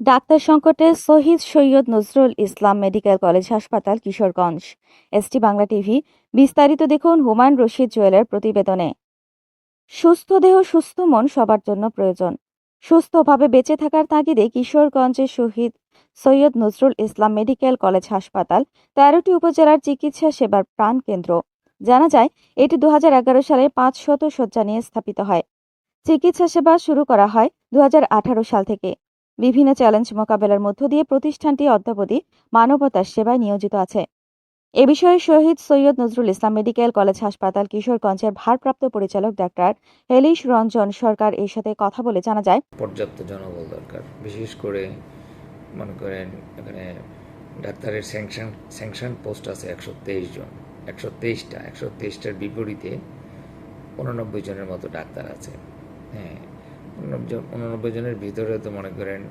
Doctor সংকটে Shahid Syed Nazrul Islam medical college হাসপাতাল, Kishoreganj. ST Bangla TV, বিস্তারিত দেখুন হুমায়ুন রশিদ জুয়েলের প্রতিবেদনে। সুস্থ দেহ, সুস্থ মন সবার জন্য প্রয়োজন। সুস্থভাবে বেঁচে থাকার তাগিদে কিশোরগঞ্জের শহীদ সৈয়দ নজরুল ইসলাম মেডিকেল কলেজ হাসপাতাল, তেরোটি উপজেলার চিকিৎসা সেবার প্রাণকেন্দ্র জানা যায়, এটি দু হাজার এগারো সালে পাঁচ শত শয্যা নিয়ে স্থাপিত হয়। চিকিৎসা সেবা শুরু করা হয় দু হাজার আঠারো সাল থেকে। বিভিন্ন চ্যালেঞ্জ মোকাবেলার মধ্য দিয়ে প্রতিষ্ঠানটি অদ্যাবধি মানবতার সেবায় নিয়োজিত আছে। এ বিষয়ে শহীদ সৈয়দ নজরুল ইসলাম মেডিকেল কলেজ হাসপাতাল কিশোরগঞ্জের ভারপ্রাপ্ত পরিচালক ডাক্তার হেলিশ রঞ্জন সরকার এর সাথে কথা বলে জানা যায়। পর্যাপ্ত জনবল দরকার। বিশেষ করে মনে করেন এখানে ডাক্তারের স্যাংশন স্যাংশন পোস্ট আছে একশো তেইশ জন। একশো তেইশটা, একশো তেইশটার বিপরীতে উননব্বই জনের মতো ডাক্তার আছে। হ্যাঁ জন- উননব্বই জনের ভিতরে তো মনে করেন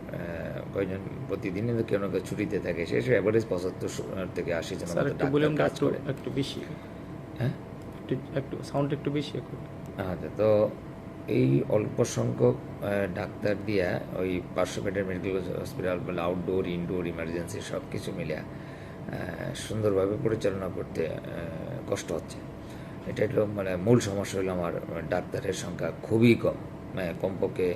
কয়জন প্রতিদিনই তো কেউ না কেউ ছুটিতে থাকে শেষ অ্যাভারেজ পঁচাত্তর থেকে আশি একটু কাজ করে। একটু বেশি। হ্যাঁ? একটু সাউন্ড একটু বেশি আচ্ছা তো এই অল্প সংখ্যক ডাক্তার দিয়া ওই পাঁচশো বেডের মেডিকেল হসপিটাল বলে আউটডোর ইনডোর ইমার্জেন্সি সব কিছু মিলে সুন্দরভাবে পরিচালনা করতে কষ্ট হচ্ছে। এটা হলো মানে মূল সমস্যা হলো আমার ডাক্তারের সংখ্যা খুবই কম। কমপক্ষে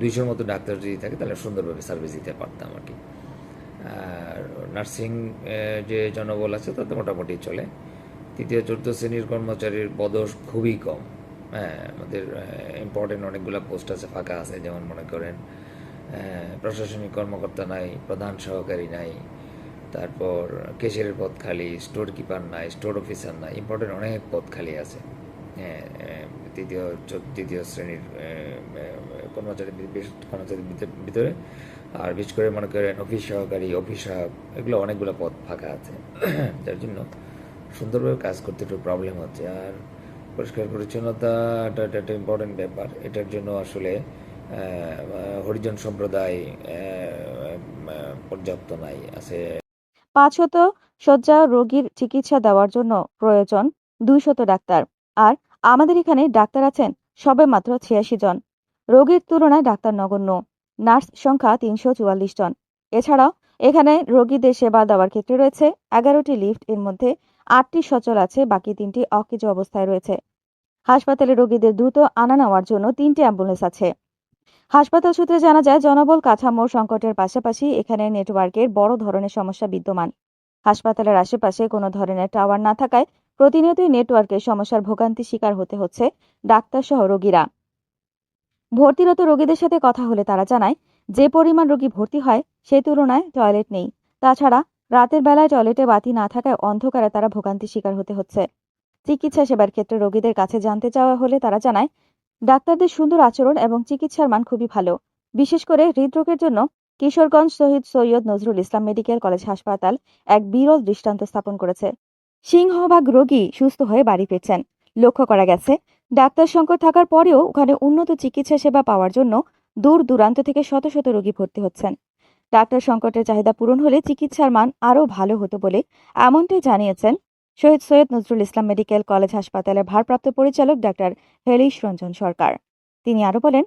দুইশোর মতো ডাক্তার যদি থাকে, তাহলে সুন্দরভাবে সার্ভিস দিতে পারতাম আর কি। আর নার্সিং যে জনবল আছে, তাতে মোটামুটি চলে। তৃতীয়, চতুর্থ শ্রেণির কর্মচারীর পদস খুবই কম। হ্যাঁ আমাদের ইম্পর্টেন্ট অনেকগুলো পোস্ট আছে, ফাঁকা আছে, যেমন মনে করেন প্রশাসনিক কর্মকর্তা নাই, প্রধান সহকারী নাই, তারপর কেশিয়ারের পদ খালি স্টোর কিপার নাই স্টোর অফিসার নাই ইম্পর্টেন্ট অনেক পদ খালি আছে। হ্যাঁ তৃতীয় তৃতীয় শ্রেণির কর্মচারী কর্মচারীর ভিতর- আর বিশেষ করে মনে করেন অফিস সহকারী, অফিস সহায়ক, এগুলো অনেকগুলো পদ ফাঁকা আছে। যার জন্য সুন্দরভাবে কাজ করতে একটু প্রবলেম হচ্ছে। আর পরিষ্কার পরিচ্ছন্নতাটা একটা ইম্পর্টেন্ট ব্যাপার। এটার জন্য আসলে হরিজন সম্প্রদায় পর্যাপ্ত নাই। আছে পাঁচশত শয্যা রোগীর চিকিৎসা দেওয়ার জন্য প্রয়োজন দুইশত ডাক্তার। আর আমাদের এখানে ডাক্তার আছেন সবে মাত্র ছিয়াশি জন। রোগীর তুলনায় ডাক্তার নগণ্য। নার্স সংখ্যা তিনশো চুয়াল্লিশ জন। এছাড়াও এখানে রোগীদের সেবা দেওয়ার ক্ষেত্রে রয়েছে এগারোটি লিফট, এর মধ্যে আটটি সচল আছে, বাকি তিনটি অকেজ অবস্থায় রয়েছে। হাসপাতালে রোগীদের দ্রুত আনা নেওয়ার জন্য তিনটি অ্যাম্বুলেন্স আছে। হাসপাতাল সূত্রে জানা যায়, জনবল কাঠামোর সংকটের পাশাপাশি এখানে নেটওয়ার্কের বড় ধরনের সমস্যা বিদ্যমান। হাসপাতালের আশেপাশে কোনো ধরনের টাওয়ার না থাকায় প্রতিনিয়তই নেটওয়ার্কের সমস্যার ভোগান্তি শিকার হতে হচ্ছে ডাক্তার সহ রোগীরা। ভর্তিরত রোগীদের সাথে কথা হলে তারা জানায়, যে পরিমাণ রোগী ভর্তি হয় সেই তুলনায় টয়লেট নেই। তাছাড়া রাতের বেলায় টয়লেটে বাতি না থাকায় অন্ধকারে তারা ভোগান্তি শিকার হতে হচ্ছে। চিকিৎসা সেবার ক্ষেত্রে রোগীদের কাছে জানতে চাওয়া হলে তারা জানায়, ডাক্তারদের সুন্দর আচরণ এবং চিকিৎসার মান খুবই ভালো। বিশেষ করে হৃদরোগের জন্য কিশোরগঞ্জ শহীদ সৈয়দ নজরুল ইসলাম মেডিকেল কলেজ হাসপাতাল এক বিরল দৃষ্টান্ত স্থাপন করেছে। সিংহভাগ রোগী সুস্থ হয়ে বাড়ি ফিরছেন। লক্ষ্য করা গেছে, ডাক্তার সংকট থাকার পরেও ওখানে উন্নত চিকিৎসা সেবা পাওয়ার জন্য দূর দূরান্ত থেকে শত শত রোগী ভর্তি হচ্ছেন। ডাক্তার সংকটের চাহিদা পূরণ হলে চিকিৎসার মান আরও ভালো হতো বলে এমনটাই জানিয়েছেন শহীদ সৈয়দ নজরুল ইসলাম মেডিকেল কলেজ হাসপাতালের ভারপ্রাপ্ত পরিচালক ডাক্তার হেলিশ রঞ্জন সরকার। তিনি আরও বলেন,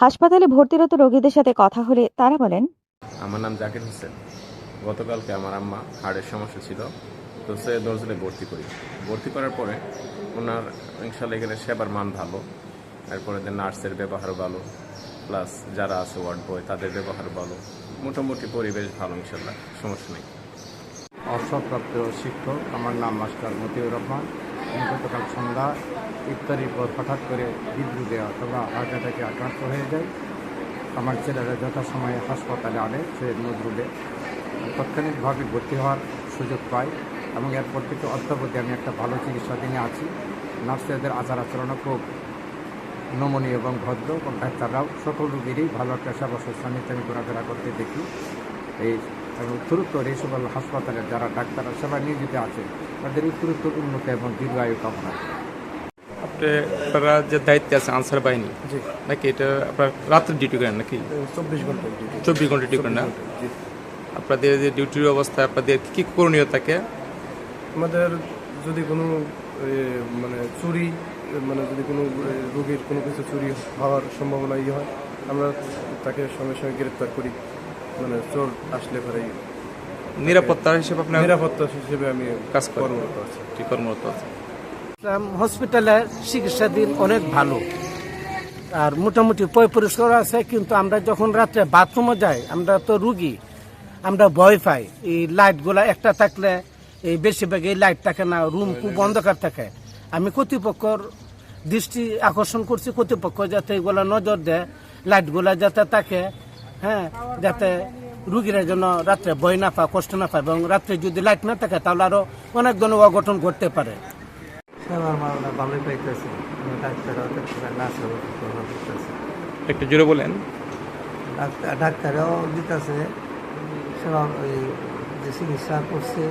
হাসপাতালে ভর্তিরত রোগীদের সাথে কথা হলে তারা বলেন, আমার নাম জাকির হোসেন। গতকালকে আমার আম্মা হার্টের সমস্যা ছিল। তো সে দর্জনে ভর্তি করি। ভর্তি করার পরে ওনার ইনশাল্লাহ এখানে সেবার মান ভালো, এরপরে যে নার্সের ব্যবহার ভালো, প্লাস যারা আছে ওয়ার্ড বয় তাদের ব্যবহার ভালো। মোটামুটি পরিবেশ ভালো ইনশাল্লাহ, সমস্যা নেই। অবসরপ্রাপ্ত শিক্ষক, আমার নাম মাস্টার মতিউর রহমান। গতকাল সন্ধ্যা ইফতারির পর হঠাৎ করে বিদ্যুৎ দেওয়া অথবা হার্ট অ্যাটাকে আক্রান্ত হয়ে যায়। আমার ছেলেরা যথাসময়ে হাসপাতালে আনে, সে নজরুলে তাৎক্ষণিকভাবে ভর্তি হওয়ার সুযোগ পাই এবং এরপর থেকে অদ্যাবধি আমি একটা ভালো চিকিৎসাধীনে আছি। নার্সেদের আচার আচরণও খুব নমনীয় এবং ভদ্র এবং ডাক্তাররাও সকল রোগীরই ভালো একটা সেবা শুশ্রূষা আমি ঘোরাফেরা করতে দেখি। এই এবং উত্তরোত্তর এই সকল হাসপাতালে যারা ডাক্তাররা সেবা নিয়োজিত আছে তাদের উত্তরোত্তর উন্নত এবং দীর্ঘায়ু কামনা। আপনারা যে দায়িত্বে আছে আনসার বাহিনী নাকি এটা আপনার রাত্রে ডিউটি করেন নাকি? চব্বিশ ঘণ্টা চব্বিশ ঘণ্টা ডিউটি করেন না? আপনাদের যে ডিউটির অবস্থায় আপনাদের কি কি করণীয় থাকে? আমাদের যদি কোনো মানে চুরি মানে যদি কোনো রোগীর কোনো কিছু চুরি হওয়ার সম্ভাবনা ইয়ে হয় আমরা তাকে সঙ্গে সঙ্গে গ্রেপ্তার করি। মানে চোর আসলে পরে নিরাপত্তা হিসেবে আপনার নিরাপত্তা হিসেবে আমি কাজ। কর্মরত আছি। কি কর্মরত আছে ইসলাম হসপিটালের চিকিৎসাধীন অনেক ভালো। আর মোটামুটি পয় পরিষ্কার আছে কিন্তু আমরা যখন রাত্রে বাথরুমে যাই আমরা তো রুগী আমরা ভয় পাই। এই লাইটগুলা একটা থাকলে এই বেশিরভাগ এই লাইট থাকে না রুম খুব অন্ধকার থাকে। আমি কর্তৃপক্ষর দৃষ্টি আকর্ষণ করছি কর্তৃপক্ষ যাতে এগুলা নজর দেয় লাইটগুলা যাতে থাকে হ্যাঁ যাতে রুগীরা যেন রাত্রে ভয় না পায় কষ্ট না পায় এবং রাত্রে যদি লাইট না থাকে তাহলে আরও অনেক ধরনের অঘটন ঘটতে পারে। একটু জোরে বলেন। ডাক্তার ডাক্তারও দিতেছে। সেবা ওই যে চিকিৎসা করছে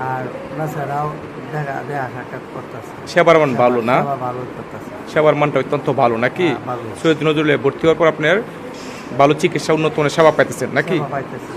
আর নার্সেরাও দেখা দেখা সাক্ষাৎ করতেছে। সেবার মান ভালো না? ভালো করতেছে। সেবার মানটা অত্যন্ত ভালো নাকি? হ্যাঁ। সৈয়দ নজরুলে ভর্তি হওয়ার পর আপনার ভালো চিকিৎসা উন্নত মানের সেবা পাইতেছেন নাকি? সেবা পাইতেছে।